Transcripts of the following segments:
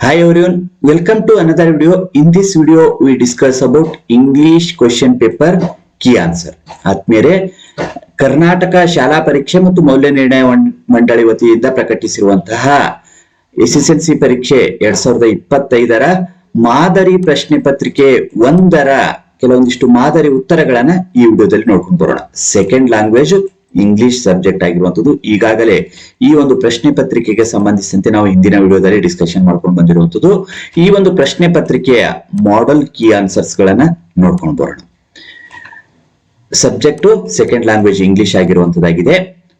Hi everyone, welcome to another video. In this video, we discuss about English question paper key answer. ಆದ್ಮೇಲೆ ಕರ್ನಾಟಕ ಶಾಲಾ ಪರೀಕ್ಷೆ ಮತ್ತು ಮೌಲ್ಯ ನಿರ್ಣಯ ಮಂಡಳಿ ವತಿಯಿಂದ ಪ್ರಕಟಿಸಿರುವಂತಹ ಎಸ್ ಎಸ್ ಎಲ್ ಸಿ ಪರೀಕ್ಷೆ ಎರಡ್ ಸಾವಿರದ ಇಪ್ಪತ್ತೈದರ ಮಾದರಿ ಪ್ರಶ್ನೆ ಪತ್ರಿಕೆ ಒಂದರ ಕೆಲವೊಂದಿಷ್ಟು ಮಾದರಿ ಉತ್ತರಗಳನ್ನ ಈ ವಿಡಿಯೋದಲ್ಲಿ ನೋಡ್ಕೊಂಡು ಬರೋಣ ಸೆಕೆಂಡ್ ಲ್ಯಾಂಗ್ವೇಜ್ ಇಂಗ್ಲಿಷ್ ಸಬ್ಜೆಕ್ಟ್ ಆಗಿರುವಂತದ್ದು ಈಗಾಗಲೇ ಈ ಒಂದು ಪ್ರಶ್ನೆ ಪತ್ರಿಕೆಗೆ ಸಂಬಂಧಿಸಿದಂತೆ ನಾವು ಹಿಂದಿನ ವಿಡಿಯೋದಲ್ಲಿ ಡಿಸ್ಕಷನ್ ಮಾಡ್ಕೊಂಡು ಬಂದಿರುವಂತದ್ದು ಈ ಒಂದು ಪ್ರಶ್ನೆ ಪತ್ರಿಕೆಯ ಮಾಡೆಲ್ ಕೀ ಆನ್ಸರ್ಸ್ ಗಳನ್ನ ನೋಡ್ಕೊಂಡು ಬರೋಣ. ಸಬ್ಜೆಕ್ಟ್ ಸೆಕೆಂಡ್ ಲ್ಯಾಂಗ್ವೇಜ್ ಇಂಗ್ಲಿಷ್ ಆಗಿರುವಂತದ್ದಾಗಿದೆ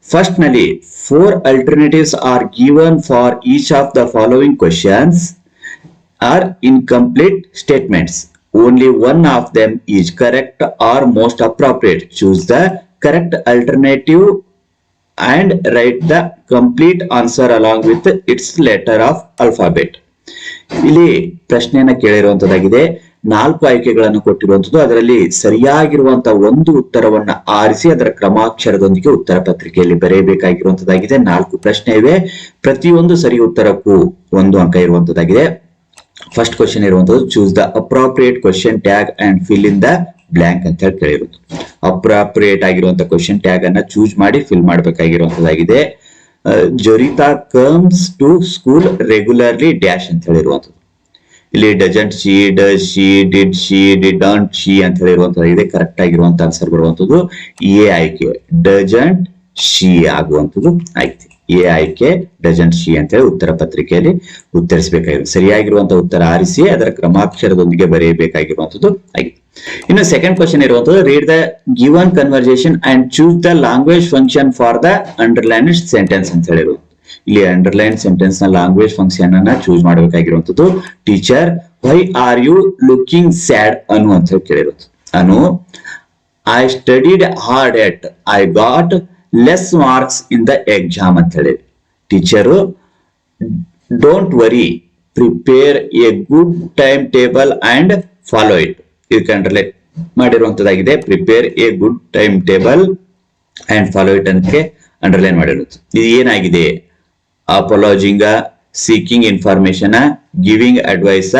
ಫಸ್ಟ್ನಲ್ಲಿ four alternatives are given for each of the following questions or incomplete statements only one of them is correct or most appropriate choose the correct alternative and write the complete answer along with its letter of alphabet. ಇಲ್ಲಿ ಪ್ರಶ್ನೆಯನ್ನ ಕೇಳಿರುವಂತದ್ದಾಗಿದೆ. ನಾಲ್ಕು ಆಯ್ಕೆಗಳನ್ನು ಕೊಟ್ಟಿರುವಂತದ್ದು. ಅದರಲ್ಲಿ ಸರಿಯಾಗಿರುವಂತಹ ಒಂದು ಉತ್ತರವನ್ನ ಆರಿಸಿ ಅದರ ಕ್ರಮಾಕ್ಷರದೊಂದಿಗೆ ಉತ್ತರ ಪತ್ರಿಕೆಯಲ್ಲಿ ಬರೆಯಬೇಕಾಗಿರುವಂತದ್ದಾಗಿದೆ. ನಾಲ್ಕು ಪ್ರಶ್ನೆ ಇವೆ. ಪ್ರತಿಯೊಂದು ಸರಿ ಉತ್ತರಕ್ಕೂ ಒಂದು ಅಂಕ ಇರುವಂತದ್ದಾಗಿದೆ. ಫಸ್ಟ್ ಕ್ವಶನ್ ಇರುವಂತದ್ದು choose the appropriate question tag and fill in the blank ಅಂತ ಹೇಳಿ ಕೇಳಿರೋದು ಅಪ್ರಾಪ್ರಿಯೇಟ್ ಆಗಿರುವಂತ ಕ್ವಶನ್ ಟ್ಯಾಗ್ ಅನ್ನ ಚೂಸ್ ಮಾಡಿ fill ಮಾಡಬೇಕಾಗಿರುವಂತದ್ದಾಗಿದೆ. Jorita comes to school regularly dash ಅಂತ ಹೇಳಿರುವಂತದ್ದು. ಇಲ್ಲಿ doesn't she does she did she did not she ಅಂತ ಹೇಳಿರುವಂತದ್ದಾಗಿದೆ. ಕರೆಕ್ಟ್ ಆಗಿರುವಂತ ಆನ್ಸರ್ ಬರುವಂತದ್ದು. ಎ ಆಯ್ಕೆ ಡಜಂಟ್ ಶಿ ಆಗುವಂತದ್ದು ಆಯ್ತು. ಎ ಆಯ್ಕೆ ಡಜನ್ ಅಂತ ಹೇಳಿ ಉತ್ತರ ಪತ್ರಿಕೆಯಲ್ಲಿ ಉತ್ತರಿಸಬೇಕಾಗಿದೆ. ಸರಿಯಾಗಿರುವಂತಹ ಉತ್ತರ ಆರಿಸಿ ಅದರ ಕ್ರಮಾಕ್ಷರದೊಂದಿಗೆ ಬರೆಯಬೇಕಾಗಿರುವಂತದ್ದು ಆಗಿದೆ. ಇನ್ನು ಸೆಕೆಂಡ್ ಕ್ವಶನ್ ಇರುವಂತದ್ದು read the given conversation and choose the language function for the underline sentence ಅಂತ ಹೇಳಿರುವುದು ಇಲ್ಲಿ ಅಂಡರ್ಲೈನ್ ಸೆಂಟೆನ್ಸ್ನ ಲ್ಯಾಂಗ್ವೇಜ್ ಫಂಕ್ಷನ್ ಅನ್ನ choose ಮಾಡಬೇಕಾಗಿರುವಂತದ್ದು teacher why are you looking sad Anu ಅಂತ ಹೇಳಿ ಕೇಳಿರೋದು Anu I studied hard yet I got less marks in the exam ಅಂತ ಹೇಳಿ teacher don't worry prepare a good time table and follow it ಇದಕ್ಕೆ underline ಮಾಡಿರುವಂತದ್ದಾಗಿದೆ. Prepare a good time table and follow it ಅಂತ underline ಮಾಡಿರುತ್ತೆ ಇದು ಏನಾಗಿದೆ? Apologising seeking information giving advice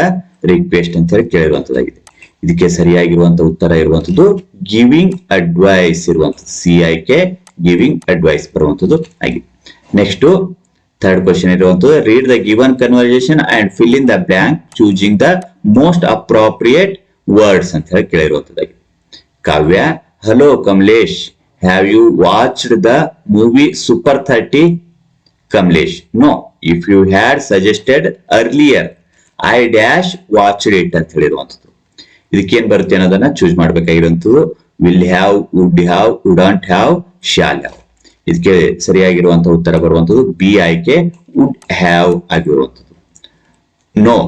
request ಅಂತ ಹೇಳಿ ಕೇಳಿರುವಂತದ್ದಾಗಿದೆ. ಇದಕ್ಕೆ ಸರಿಯಾಗಿರುವಂತ ಉತ್ತರ ಇರುವಂತದ್ದು ಗಿವಿಂಗ್ ಅಡ್ವೈಸ್ ಇರುವಂತದ್ದು. ಸಿ ಐ ಕೆ ಗಿವಿಂಗ್ ಅಡ್ವೈಸ್ ಬರುವಂತದ್ದು ಆಗಿದೆ. ನೆಕ್ಸ್ಟ್ ಥರ್ಡ್ ಕ್ವಶನ್ ಇರುವಂತದ್ದು read the given conversation and fill in the blank choosing the most appropriate words ಅಂತ ಹೇಳಿ ಕೇಳಿರುವಂತದ್ದಾಗಿ Kavya hello Kamlesh have you watched the movie Super thirty Kamlesh? No if you had suggested earlier I dash watched it ಅಂತ ಹೇಳಿರುವಂತದ್ದು. ಇದಕ್ಕೇನ್ ಬರುತ್ತೆ ಅನ್ನೋದನ್ನ choose ಮಾಡ್ಬೇಕಾಗಿರುವಂತದ್ದು. Will have would have wouldn't have shall. ಇದಕ್ಕೆ ಸರಿಯಾಗಿರುವಂತಹ ಉತ್ತರ ಬರುವಂತದ್ದು ಬಿ ಆಯ್ಕೆ ವುಡ್ ಹ್ಯಾವ್ ಆಗಿರುವಂಥದ್ದು no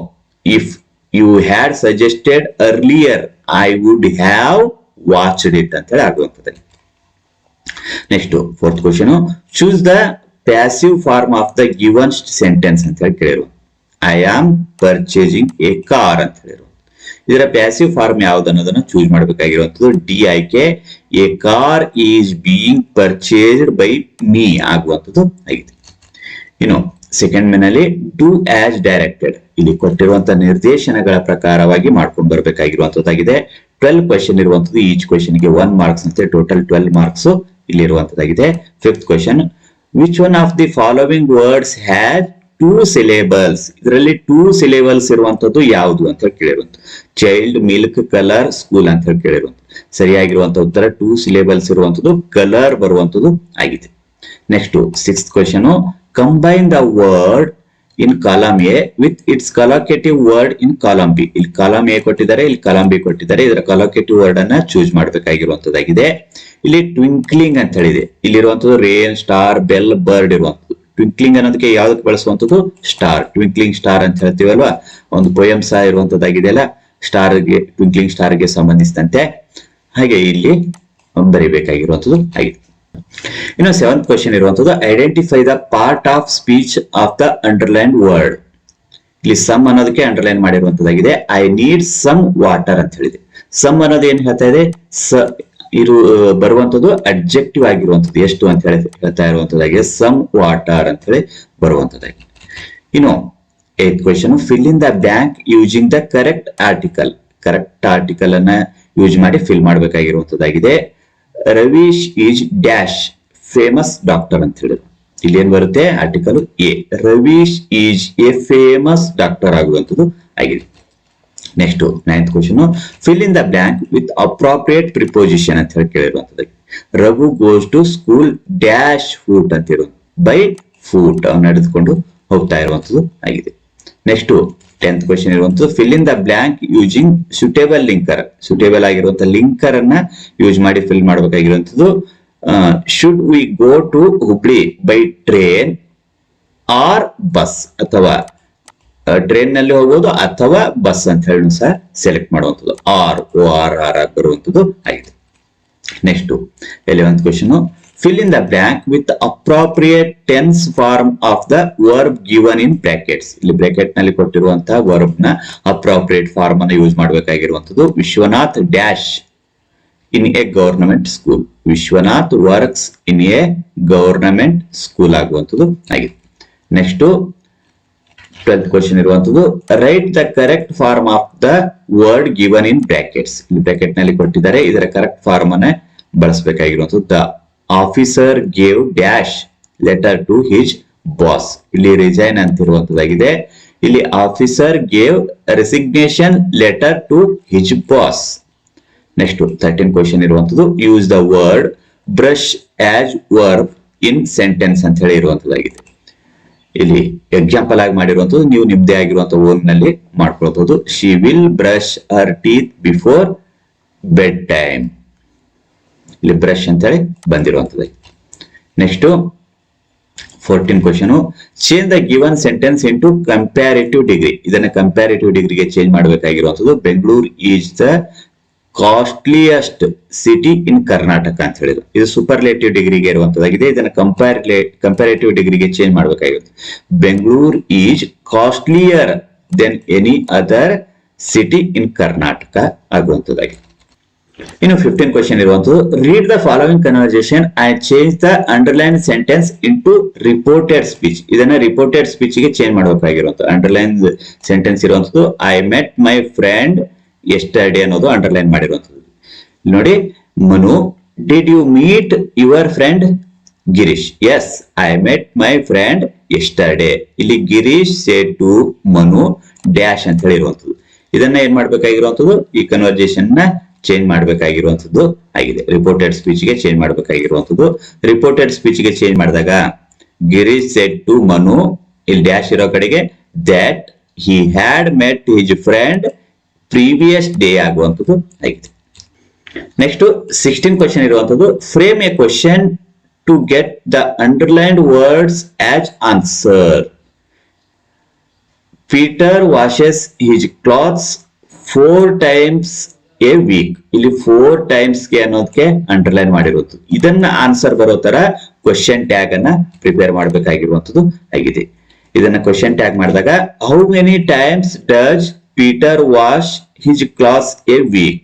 if you had suggested earlier I would have watched it ಅಂತ ಹೇಳಿ ಆಗುವಂಥದ್ದು. Next fourth question choose the passive form of the given sentence ಅಂತ ಹೇಳಿ ಕೇಳಿರು I am purchasing a car ಅಂತ ಹೇಳಿರು ಇದರ ಪ್ಯಾಸಿವ್ ಫಾರ್ಮ್ ಯಾವ್ದು ಅನ್ನೋದನ್ನ ಚೂಸ್ ಮಾಡಬೇಕಾಗಿರುವಂತದ್ದು ಡಿ ಆಯ್ಕೆ a car is being purchased by me ಆಗುವಂತದ್ದು ಆಗಿದೆ. ಇನ್ನು ಸೆಕೆಂಡ್ ಮೇನಲ್ಲಿ ಟು ಆಸ್ ಡೈರೆಕ್ಟೆಡ್ ಇಲ್ಲಿ ಕೊಟ್ಟಿರುವಂತಹ ನಿರ್ದೇಶನಗಳ ಪ್ರಕಾರವಾಗಿ ಮಾಡ್ಕೊಂಡು ಬರಬೇಕಾಗಿರುವಂತದ್ದಾಗಿದೆ ಟ್ವೆಲ್ ಕ್ವಶನ್ ಇರುವಂತದ್ದು ಈಚ್ ಕ್ವಶನ್ಗೆ ಒನ್ ಮಾರ್ಕ್ಸ್ ಅಂತ ಟೋಟಲ್ ಟ್ವೆಲ್ ಮಾರ್ಕ್ಸ್ ಇಲ್ಲಿ ಇರುವಂತದ್ದಾಗಿದೆ fifth question which one of the following words has two syllables ಇದರಲ್ಲಿ ಟೂ ಸಿಲೇಬಲ್ಸ್ ಇರುವಂತದ್ದು ಯಾವುದು ಅಂತ ಕೇಳಿರುವಂತ ಚೈಲ್ಡ್ ಮಿಲ್ಕ್ ಕಲರ್ ಸ್ಕೂಲ್ ಅಂತ ಕೇಳಿರುವಂತ ಸರಿಯಾಗಿರುವಂತ ಉತ್ತರ ಟೂ ಸಿಲೇಬಲ್ಸ್ ಇರುವಂತದ್ದು ಕಲರ್ ಬರುವಂತದ್ದು ಆಗಿದೆ. Next six question combine the word in column A with its collocative word in column B ಇಲ್ಲಿ ಕಾಲಮ್ ಎ ಕೊಟ್ಟಿದ್ದಾರೆ, ಇಲ್ಲಿ ಕಾಲಮ್ ಬಿ ಕೊಟ್ಟಿದ್ದಾರೆ. ಇದರ ಕಲಾಕೇಟಿವ್ ವರ್ಡ್ ಅನ್ನ ಚೂಸ್ ಮಾಡಬೇಕಾಗಿರುವಂತದ್ದಾಗಿದೆ ಇಲ್ಲಿ ಟ್ವಿಂಕ್ಲಿಂಗ್ ಅಂತ ಹೇಳಿದೆ. ಇಲ್ಲಿರುವಂತದ್ದು ರೇನ್ ಸ್ಟಾರ್ ಬೆಲ್ ಬರ್ಡ್ ಇರುವಂತದ್ದು ಟ್ವಿಂಕ್ಲಿಂಗ್ ಅನ್ನೋದಕ್ಕೆ ಯಾವ್ದಕ್ಕೆ ಬಳಸುವಂಥದ್ದು? ಸ್ಟಾರ್ ಟ್ವಿಂಕ್ಲಿಂಗ್ ಸ್ಟಾರ್ ಅಂತ ಹೇಳ್ತೀವಲ್ವಾ? ಒಂದು ಪೊಯಮ್ ಸಹ ಇರುವಂತದ್ದಾಗಿದೆ ಅಲ್ಲ ಸ್ಟಾರ್ಗೆ ಟ್ವಿಂಕ್ಲಿಂಗ್ ಸ್ಟಾರ್ಗೆ ಸಂಬಂಧಿಸಿದಂತೆ. ಹಾಗೆ ಇಲ್ಲಿ ಬರೀಬೇಕಾಗಿರುವಂಥದ್ದು. ಆಗಿದೆ ಇನ್ನು ಸೆವೆಂತ್ ಕ್ವಶನ್ ಇರುವಂತದ್ದು identify the part of speech of the underline word ಇಲ್ಲಿ ಸಮ್ ಅನ್ನೋದಕ್ಕೆ ಅಂಡರ್ಲೈನ್ ಮಾಡಿರುವಂತದ್ದಾಗಿದೆ ಐ ನೀಡ್ ಸಮ್ ವಾಟರ್ ಅಂತ ಹೇಳಿದೆ. ಸಮ್ ಅನ್ನೋದು ಏನ್ ಹೇಳ್ತಾ ಇದೆ? ಸ ಇರು ಬರುವಂತದ್ದು ಅಬ್ಜೆಕ್ಟಿವ್ ಆಗಿರುವಂತದ್ದು. ಎಷ್ಟು ಅಂತ ಹೇಳಿ, ಹೇಳ್ತಾ ಇರುವಂತದ್ದಾಗಿದೆ ಸಮ್ ವಾಟರ್ ಅಂತ ಹೇಳಿ ಬರುವಂತದ್ದಾಗಿದೆ ಇನ್ನು eighth question fill in the bank using the correct article correct article ಅನ್ನ ಯೂಸ್ ಮಾಡಿ fill ಮಾಡಬೇಕಾಗಿರುವಂತದ್ದಾಗಿದೆ. Ravish is dash famous doctor ಅಂತ ಹೇಳಿದ್ರು ಇಲ್ಲಿ ಏನ್ ಬರುತ್ತೆ? Article a Ravish is a famous doctor ಆಗುವಂತದ್ದು ಆಗಿದೆ. Next ninth question fill in the blank with appropriate preposition ಅಂತ ಹೇಳಿ ಕೇಳಿರುವಂತದ್ದು Raghu goes to school dash foot ಅಂತ ಇರೋ ಬೈ ಫೂಟ್ ನಡೆದುಕೊಂಡು ಹೋಗ್ತಾ ಇರುವಂತದ್ದು ಆಗಿದೆ. ನೆಕ್ಸ್ಟ್ ಟೆಂತ್ ಕ್ವಶನ್ ಇರುವಂತದ್ದು fill in the blank using suitable linker suitable ಆಗಿರುವಂತ ಲಿಂಕರ್ ಅನ್ನ ಯೂಸ್ ಮಾಡಿ fill ಮಾಡಬೇಕಾಗಿರುವಂತದ್ದು should we go to Hubli by train or bus ಅಥವಾ ಟ್ರೈನ್ನಲ್ಲಿ ಹೋಗೋದು ಅಥವಾ ಬಸ್ ಅಂತ ಹೇಳಿ ಸಹ ಸೆಲೆಕ್ಟ್ ಮಾಡುವಂಥದ್ದು. Or O R or or ಬರುವಂಥದ್ದು ಆಗಿದೆ next eleventh question fill in the blank with appropriate tense form of the verb given in brackets ಇಲ್ಲಿ ಬ್ರಾಕೆಟ್ನಲ್ಲಿ ಕೊಟ್ಟಿರುವಂತಹ ವರ್ಬ್ನ ಅಪ್ರಾಪ್ರಿಯೇಟ್ ಫಾರ್ಮ್ ಅನ್ನು use ಮಾಡಬೇಕಾಗಿರುವಂತದ್ದು Vishwanath dash in a government school Vishwanath works in a government school ಆಗುವಂಥದ್ದು. ಆಗಿದೆ. Next twelfth question ಇರುವಂತದ್ದು write the correct form of the word given in brackets ಇಲ್ಲಿ ಬ್ರಾಕೆಟ್ನಲ್ಲಿ ಕೊಟ್ಟಿದ್ದಾರೆ, ಇದರ ಕರೆಕ್ಟ್ ಫಾರ್ಮ್ ಅನ್ನ ಬಳಸಬೇಕಾಗಿರುವಂತದ್ದು. The officer gave dash letter to his boss ಇಲ್ಲಿ resign ಅಂತಿರುವಂತದ್ದಾಗಿದೆ. ಇಲ್ಲಿ officer gave resignation letter to his boss next thirteen question ಇರುವಂತದ್ದು use the word brush as verb in sentence ಅಂತ ಹೇಳಿ ಇರುವಂತದ್ದಾಗಿದೆ. ಇಲ್ಲಿ ಎಕ್ಸಾಂಪಲ್ ಆಗಿ ಮಾಡಿರುವಂತದ್ದು ನೀವು ನಿಮ್ದೇ ಆಗಿರುವಂತ ಓನ್ನಲ್ಲಿ ಮಾಡ್ಕೊಳ್ಬಹುದು. She will brush her teeth before bed time ಇಲ್ಲಿ ಬ್ರಷ್ ಅಂತ ಹೇಳಿ ಬಂದಿರುವಂತದ್ದು next fourteen question change the given sentence into comparative degree ಇದನ್ನ ಕಂಪ್ಯಾರಿಟಿವ್ ಡಿಗ್ರಿಗೆ change ಮಾಡಬೇಕಾಗಿರುವಂತದ್ದು Bengaluru is the costliest city in Karnataka ಅಂತ ಹೇಳಿದ್ರು. ಇದು ಸೂಪರ್ಲೇಟಿವ್ ಡಿಗ್ರಿಗೆ ಇರುವಂತದ್ದಾಗಿದೆ ಇದನ್ನ ಕಂಪ್ಯಾರಿಲೆ ಕಂಪ್ಯಾರೇಟಿವ್ ಡಿಗ್ರಿಗೆ change ಮಾಡಬೇಕಾಗಿರುತ್ತೆ. Bengaluru is costlier than any other city in Karnataka ಆಗುವಂತದ್ದಾಗಿದೆ ಇನ್ನು ಫಿಫ್ಟೀನ್ ಕ್ವಶನ್ ಇರುವಂತದ್ದು read the following conversation I change the underline sentence into reported speech ಇದನ್ನ ರಿಪೋರ್ಟೆಡ್ ಸ್ಪೀಚ್ಗೆ ಚೇಂಜ್ ಮಾಡಬೇಕಾಗಿರುವಂತ ಅಂಡರ್ಲೈನ್ ಸೆಂಟೆನ್ಸ್ ಇರುವಂತದ್ದು I met my friend yesterday ಅನ್ನೋದು underline ಮಾಡಿರುವಂತದ್ದು ನೋಡಿ, Manu did you meet your friend Girish yes I met my friend yesterday ಇಲ್ಲಿ Girish say to Manu dash ಅಂತ ಹೇಳಿರುವಂತದ್ದು ಇದನ್ನ ಏನ್ ಮಾಡ್ಬೇಕಾಗಿರುವಂಥದ್ದು? ಈ ಕನ್ವರ್ಜೇಷನ್ನ ಚೇಂಜ್ ಮಾಡ್ಬೇಕಾಗಿರುವಂಥದ್ದು ಆಗಿದೆ. ರಿಪೋರ್ಟೆಡ್ ಸ್ಪೀಚ್ಗೆ ಚೇಂಜ್ ಮಾಡ್ಬೇಕಾಗಿರುವಂಥದ್ದು. ರಿಪೋರ್ಟೆಡ್ ಸ್ಪೀಚ್ಗೆ ಚೇಂಜ್ ಮಾಡಿದಾಗ, ಗಿರೀಶ್ ಸೆಟ್ ಟು ಮನು, ಇಲ್ಲಿ ಡ್ಯಾಶ್ ಇರೋ ಕಡೆಗೆ that he had met his friend previous day ಆಗುವಂಥದ್ದು ಆಗಿದೆ. ನೆಕ್ಸ್ಟ್ ಸಿಕ್ಸ್ಟೀನ್ ಕ್ವಶನ್ ಇರುವಂತದ್ದು frame a question to get the underlined words as answer Peter washes his clothes four times a week ಇಲ್ಲಿ four ಟೈಮ್ಸ್ಗೆ ಅನ್ನೋದಕ್ಕೆ underline ಮಾಡಿರುವುದು ಇದನ್ನ answer ಬರೋ ತರ ಕ್ವಶನ್ ಟ್ಯಾಗ್ ಅನ್ನ ಪ್ರಿಪೇರ್ ಮಾಡಬೇಕಾಗಿರುವಂತದ್ದು ಆಗಿದೆ. ಇದನ್ನ ಕ್ವಶನ್ ಟ್ಯಾಗ್ ಮಾಡಿದಾಗ how many times does Peter wash his clothes a week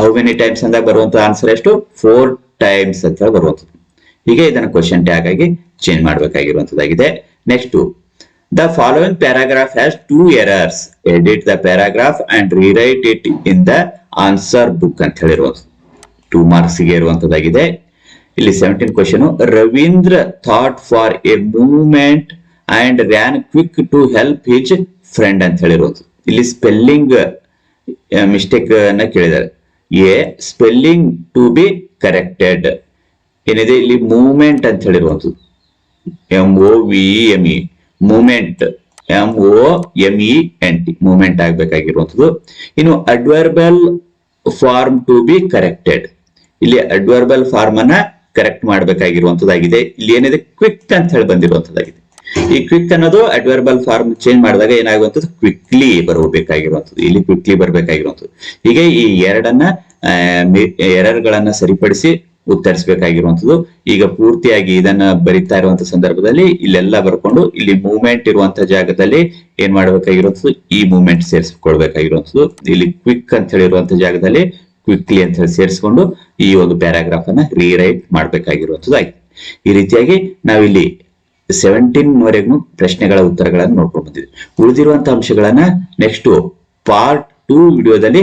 how many times ಅಂದಾಗ ಬರುವಂತ ಆನ್ಸರ್ ಎಷ್ಟು? ಫೋರ್ ಟೈಮ್ಸ್ ಅಂತ ಬರುವಂತದ್ದು. ಹೀಗೆ ಇದನ್ನ ಕ್ವಶನ್ ಟ್ಯಾಗ್ ಆಗಿ change ಮಾಡಬೇಕಾಗಿರುವಂತದ್ದಾಗಿದೆ. Next the following paragraph has two errors edit the paragraph and rewrite it in the answer book ಅಂತ ಹೇಳಿರುವಂತದ್ದು. ಟೂ ಮಾರ್ಕ್ಸ್ಗೆ ಇರುವಂತದ್ದಾಗಿದೆ. ಇಲ್ಲಿ seventeen question Ravindra thought for a movement and ran quick to help his friend ಅಂತ ಹೇಳಿರೋದು. ಇಲ್ಲಿ spelling mistake ಅನ್ನ ಕೇಳಿದ್ದಾರೆ. A spelling to be corrected ಏನಿದೆ? ಇಲ್ಲಿ ಮೂವ್ಮೆಂಟ್ ಅಂತ ಹೇಳಿರುವಂಥದ್ದು M O V M E moment M O M E N T moment ಆಗ್ಬೇಕಾಗಿರುವಂತದ್ದು ಇನ್ನು adverbial form to be corrected ಇಲ್ಲಿ ಅಡ್ವರ್ಬಲ್ ಫಾರ್ಮ್ ಅನ್ನ ಕರೆಕ್ಟ್ ಮಾಡಬೇಕಾಗಿರುವಂತದ್ದಾಗಿದೆ ಇಲ್ಲಿ ಏನಿದೆ? ಕ್ವಿಕ್ ಅಂತ ಹೇಳಿ ಬಂದಿರುವಂತದ್ದಾಗಿದೆ ಈ ಕ್ವಿಕ್ ಅನ್ನೋದು ಅಡ್ವರ್ಬಲ್ ಫಾರ್ಮ್ ಚೇಂಜ್ ಮಾಡಿದಾಗ ಏನಾಗುವಂಥದ್ದು? ಕ್ವಿಕ್ಲಿ ಬರಬೇಕಾಗಿರುವಂಥದ್ದು. ಇಲ್ಲಿ ಕ್ವಿಕ್ಲಿ ಬರಬೇಕಾಗಿರುವಂಥದ್ದು. ಹೀಗೆ ಈ ಎರಡನ್ನ ಎರರ್ ಗಳನ್ನ ಸರಿಪಡಿಸಿ ಉತ್ತರಿಸಬೇಕಾಗಿರುವಂಥದ್ದು. ಈಗ ಪೂರ್ತಿಯಾಗಿ ಇದನ್ನ ಬರಿತಾ ಇರುವಂತ ಸಂದರ್ಭದಲ್ಲಿ ಇಲ್ಲೆಲ್ಲ ಬರ್ಕೊಂಡು ಇಲ್ಲಿ ಮೂವ್ಮೆಂಟ್ ಇರುವಂತ ಜಾಗದಲ್ಲಿ ಏನ್ ಮಾಡಬೇಕಾಗಿರುವಂಥದ್ದು? ಈ ಮೂವ್ಮೆಂಟ್ ಸೇರಿಸಿಕೊಳ್ಬೇಕಾಗಿರುವಂಥದ್ದು. ಇಲ್ಲಿ ಕ್ವಿಕ್ ಅಂತ ಹೇಳಿರುವಂತ ಜಾಗದಲ್ಲಿ ಕ್ವಿಕ್ಲಿ ಅಂತ ಹೇಳಿ ಸೇರಿಸ್ಕೊಂಡು ಈ ಒಂದು ಪ್ಯಾರಾಗ್ರಾಫ್ ಅನ್ನ ರೀರೈಟ್ ಮಾಡಬೇಕಾಗಿರುವಂಥದ್ದು ಆಯ್ತು ಈ ರೀತಿಯಾಗಿ ನಾವಿಲ್ಲಿ ಸೆವೆಂಟೀನ್ ವರೆಗೂ ಪ್ರಶ್ನೆಗಳ ಉತ್ತರಗಳನ್ನು ನೋಡ್ಕೊಂಡು ಬಂದಿದ್ವಿ. ಉಳಿದಿರುವಂತಹ ಅಂಶಗಳನ್ನ ನೆಕ್ಸ್ಟ್ ಪಾರ್ಟ್ ಟೂ ವಿಡಿಯೋದಲ್ಲಿ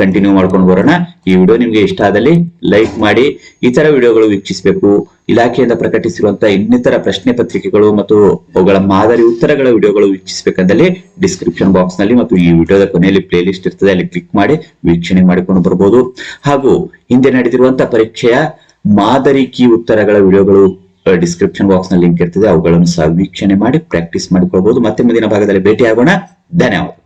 ಕಂಟಿನ್ಯೂ ಮಾಡ್ಕೊಂಡು ಬರೋಣ. ಈ ವಿಡಿಯೋ ನಿಮ್ಗೆ ಇಷ್ಟ ಆದಲ್ಲಿ ಲೈಕ್ ಮಾಡಿ ಇತರ ವಿಡಿಯೋಗಳು ವೀಕ್ಷಿಸಬೇಕು, ಇಲಾಖೆಯಿಂದ ಪ್ರಕಟಿಸಿರುವಂತಹ ಇನ್ನಿತರ ಪ್ರಶ್ನೆ ಪತ್ರಿಕೆಗಳು ಮತ್ತು ಅವುಗಳ ಮಾದರಿ ಉತ್ತರಗಳ ವಿಡಿಯೋಗಳು ವೀಕ್ಷಿಸಬೇಕಂದಲ್ಲಿ ಡಿಸ್ಕ್ರಿಪ್ಷನ್ ಬಾಕ್ಸ್ನಲ್ಲಿ ಮತ್ತು ಈ ವಿಡಿಯೋದ ಕೊನೆಯಲ್ಲಿ ಪ್ಲೇ ಲಿಸ್ಟ್ ಇರ್ತದೆ, ಅಲ್ಲಿ ಕ್ಲಿಕ್ ಮಾಡಿ ವೀಕ್ಷಣೆ ಮಾಡಿಕೊಂಡು ಬರ್ಬೋದು. ಹಾಗೂ ಹಿಂದೆ ನಡೆದಿರುವಂತಹ ಪರೀಕ್ಷೆಯ ಮಾದರಿ ಕೀ ಉತ್ತರಗಳ ವಿಡಿಯೋಗಳು ಡಿಸ್ಕ್ರಿಪ್ಷನ್ ಬಾಕ್ಸ್ನ ಲಿಂಕ್ ಇರ್ತದೆ, ಅವುಗಳನ್ನು ಸಹ ವೀಕ್ಷಣೆ ಮಾಡಿ ಪ್ರಾಕ್ಟೀಸ್ ಮಾಡಿಕೊಳ್ಬಹುದು ಮತ್ತೆ ಮುಂದಿನ ಭಾಗದಲ್ಲಿ ಭೇಟಿ ಆಗೋಣ ಧನ್ಯವಾದ